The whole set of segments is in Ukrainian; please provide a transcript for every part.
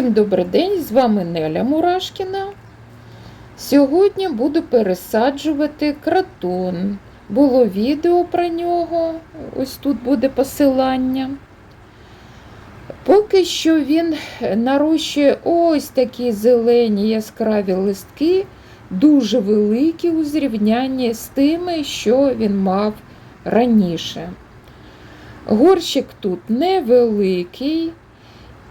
Усім добрий день! З вами Неля Мурашкіна. Сьогодні буду пересаджувати кратон. Було відео про нього, ось тут буде посилання. Поки що він нарощує ось такі зелені яскраві листки, дуже великі у зрівнянні з тими, що він мав раніше. Горщик тут невеликий.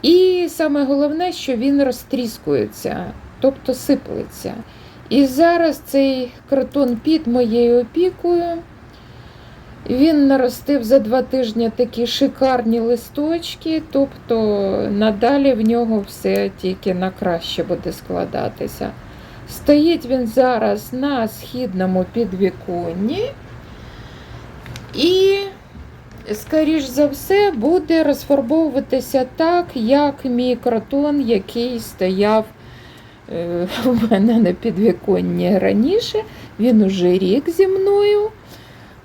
І саме головне, що він розтріскується, тобто сиплеться. І зараз цей кротон під моєю опікою. Він наростив за два тижні такі шикарні листочки, тобто надалі в нього все тільки на краще буде складатися. Стоїть він зараз на східному підвіконні. І скоріш за все, буде розфарбовуватися так, як мій кротон, який стояв е, у мене на підвіконні раніше. Він уже рік зі мною.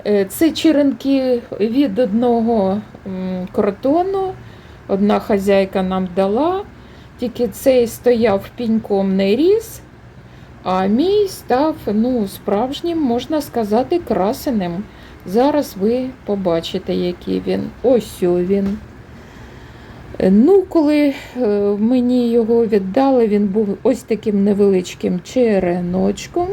Е, Це черенки від одного кротону. Одна хазяйка нам дала, тільки цей стояв піньком не ріс, а мій став ну, справжнім, можна сказати, красеним. Зараз ви побачите, який він. Ось він. Ну, коли е, мені його віддали, він був ось таким невеличким череночком.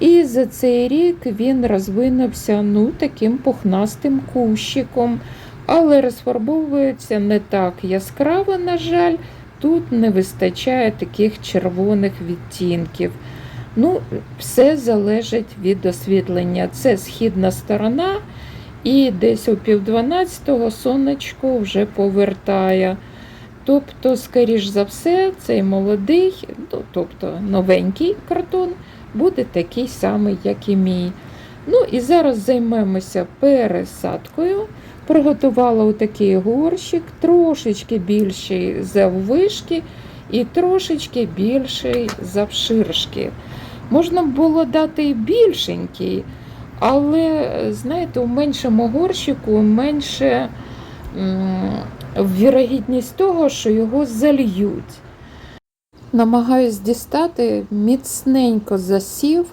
І за цей рік він розвинувся ну, таким пухнастим кущиком, але розфарбовується не так яскраво, на жаль, тут не вистачає таких червоних відтінків. Ну, Все залежить від освітлення. Це східна сторона, і десь о пів дванадцятого сонечко вже повертає. Тобто, скоріш за все, цей молодий, ну, тобто новенький картон, буде такий самий, як і мій. Ну і зараз займемося пересадкою. Приготувала отакий горщик, трошечки більший заввишки і трошечки більший завширшки. Можна було дати і більшенький, але, знаєте, у меншому горщику менше вірогідність того, що його зальють. Намагаюсь дістати, міцненько засів,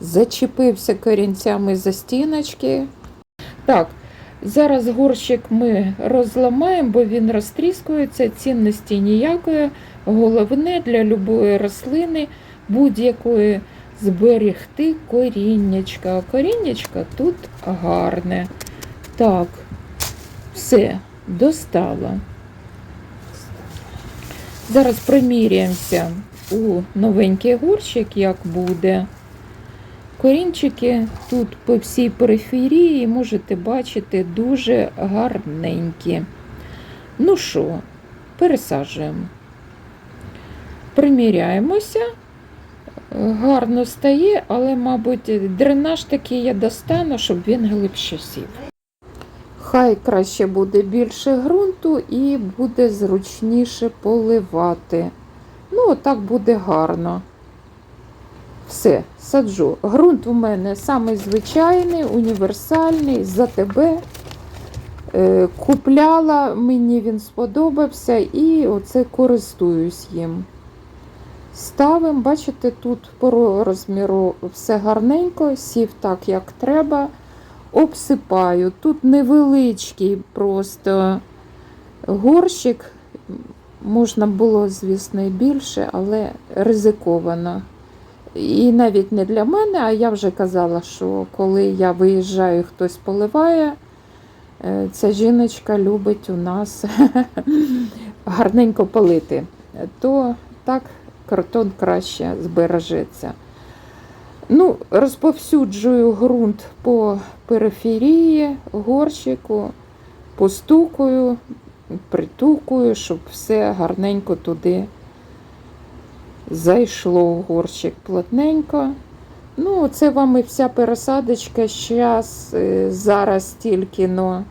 зачепився корінцями за стіночки. Так, зараз горщик ми розламаємо, бо він розтріскується, цінності ніякої. Головне для любої рослини будь-якої зберегти коріннячка. Коріннячка тут гарне. Так, все, достала. Зараз приміряємося у новенький горщик, як буде. Корінчики тут по всій периферії можете бачити дуже гарненькі. Ну що, пересаджуємо. Приміряємося гарно стає, але, мабуть, дренаж такий я достану, щоб він глибше сів. Хай краще буде більше ґрунту і буде зручніше поливати. Ну, отак буде гарно. Все, саджу. Грунт у мене самий звичайний, універсальний, за тебе. Е, купляла, мені він сподобався і оце користуюсь їм. Ставимо, бачите, тут по розміру все гарненько, сів так, як треба. Обсипаю. Тут невеличкий просто горщик. Можна було, звісно, і більше, але ризиковано. І навіть не для мене, а я вже казала, що коли я виїжджаю, хтось поливає, е, ця жіночка любить у нас гарненько полити. То так картон краще збережеться. Ну, Розповсюджую ґрунт по периферії, горщику, постукую, притукую, щоб все гарненько туди зайшло в горщик плотненько. Ну, це вам і вся пересадочка. Щас, е, зараз тільки но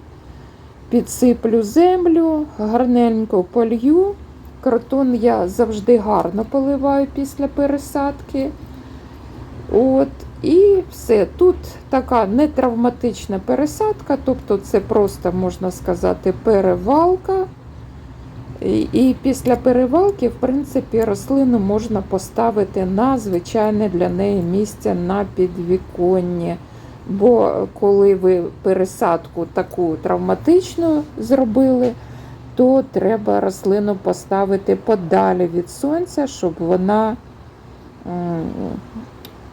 підсиплю землю, гарненько полью. Картон я завжди гарно поливаю після пересадки. От, І все. Тут така нетравматична пересадка, тобто це просто, можна сказати, перевалка. І, після перевалки, в принципі, рослину можна поставити на звичайне для неї місце на підвіконні. Бо коли ви пересадку таку травматичну зробили, то треба рослину поставити подалі від сонця, щоб вона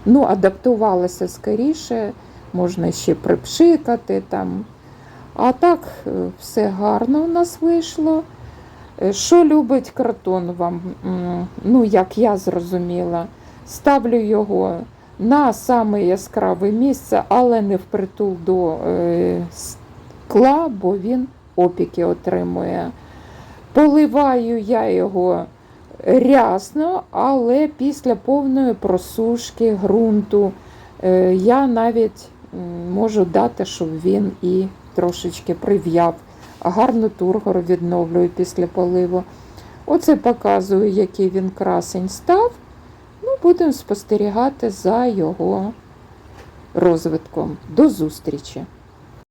ну, адаптувалася скоріше, можна ще припшикати там. А так е, все гарно у нас вийшло. Е, Що любить картон вам? Ну, як я зрозуміла, ставлю його на саме яскраве місце, але не впритул до е, скла, бо він опіки отримує. Поливаю я його рясно, але після повної просушки ґрунту е, я навіть можу дати, щоб він і трошечки прив'яв. Гарну тургору відновлюю після поливу. Оце показую, який він красень став. Ну, будемо спостерігати за його розвитком. До зустрічі!